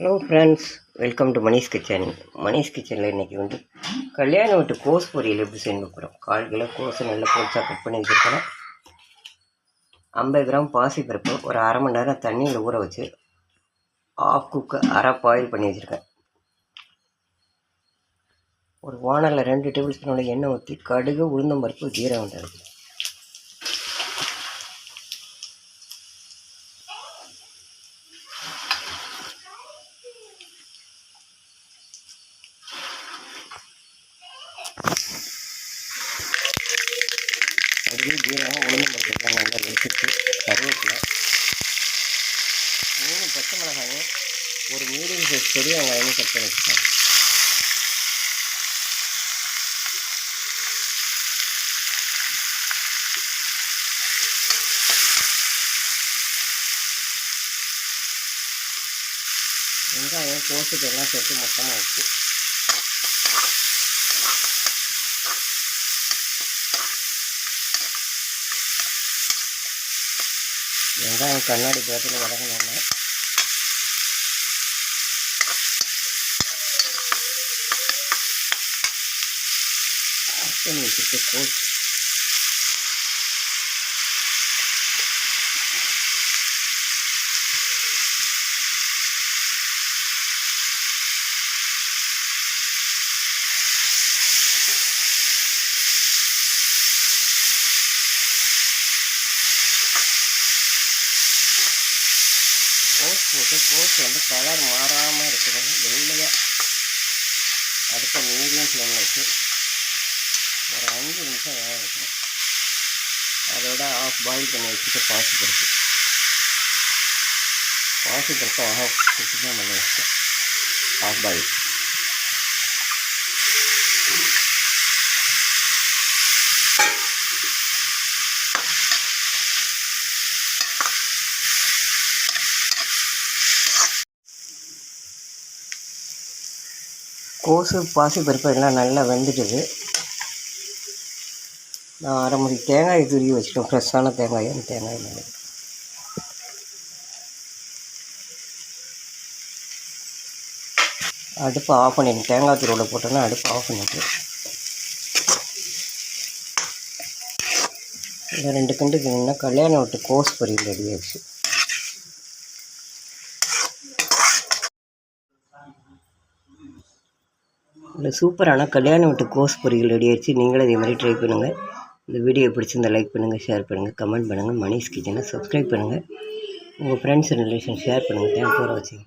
Hello friends welcome to Manish kitchen Manish கிச்சனில் இன்றைக்கி வந்து கல்யாண வீட்டு கோஸ் பொரியல் எப்படி செய்ய போகிறோம் கால் கிலோ கோஸை நல்லா கோச்சாக கட் பண்ணி வச்சுருக்கிறேன் ஐம்பது கிராம் பாசி பருப்பு ஒரு அரை மணி நேரம் தண்ணியில் ஊற வச்சு ஆஃப் குக்கு அரை பாயில் பண்ணி வச்சுருக்கேன். ஒரு வானலில் ரெண்டு டேபிள் ஸ்பூனோட எண்ணெய் ஊற்றி கடுகு உளுந்தம் பருப்பு ஜீரகம் தருது அதுவே ஜீரகம் உளுந்தம் உளுந்தம்பருப்புலாம் நல்லா வெடிச்சிட்டு கருவேப்பிலை. மூணு பச்சை மிளகாயும் ஒரு மீடியம் சைஸ் பெரிய வெங்காயமும் கட் பண்ணி வச்சுருக்கேன் வெங்காயம் கோசுக்கு எல்லாம் சேர்த்து மொத்தமாக வச்சு வெங்காயம் கண்ணாடி பதத்தில் வதங்கினோன்னா பண்ணி வச்சுருக்க கோஸ். கோஸ் போட்டு கோஸ் வந்து கலர் மாறாமல் இருக்கணும் வெள்ளையாக அடுத்த மீடியம் ஃப்ளேமில் வச்சு ஒரு அஞ்சு நிமிஷம் வேக வைக்கணும். அதோட ஆஃப் பாயில் பண்ணி வச்சுட்டு பாசிப்பருப்பு பாசிப்பருப்பு ஆஃப் குக்கு தான் பண்ணி வச்சுட்டேன் ஆஃப் பாயில் கோசு பாசிப்பருப்பு எல்லாம் நல்லா வெந்துட்டுது நான் அரை மணி தேங்காய் துருவி வச்சுட்டோம். ஃப்ரெஷ்ஷான தேங்காய் அந்த தேங்காய் மேலே. அடுப்பை ஆஃப் பண்ணிடு தேங்காய் துருவில் போட்டோன்னா அடுப்பு ஆஃப் பண்ணிட்டு. இந்த ரெண்டு கிண்டுக்கு நின்னா கல்யாணம் விட்டு கோஸ் பொரியல் ரெடி ஆகிடுச்சு இந்த சூப்பரான கல்யாணம் விட்டு கோஸ் பொரியல் ரெடி ஆயிடுச்சு. நீங்களும் இதே மாதிரி ட்ரை பண்ணுங்கள் இந்த வீடியோ பிடிச்சிருந்தா லைக் பண்ணுங்கள் ஷேர் பண்ணுங்கள் கமெண்ட் பண்ணுங்கள் மணிஷ் கிச்சனை சப்ஸ்கிரைப் பண்ணுங்கள் உங்கள் ஃப்ரெண்ட்ஸ் ரிலேஷன் ஷேர் பண்ணுங்கள் தேங்க் ஃபார் வாட்சிங்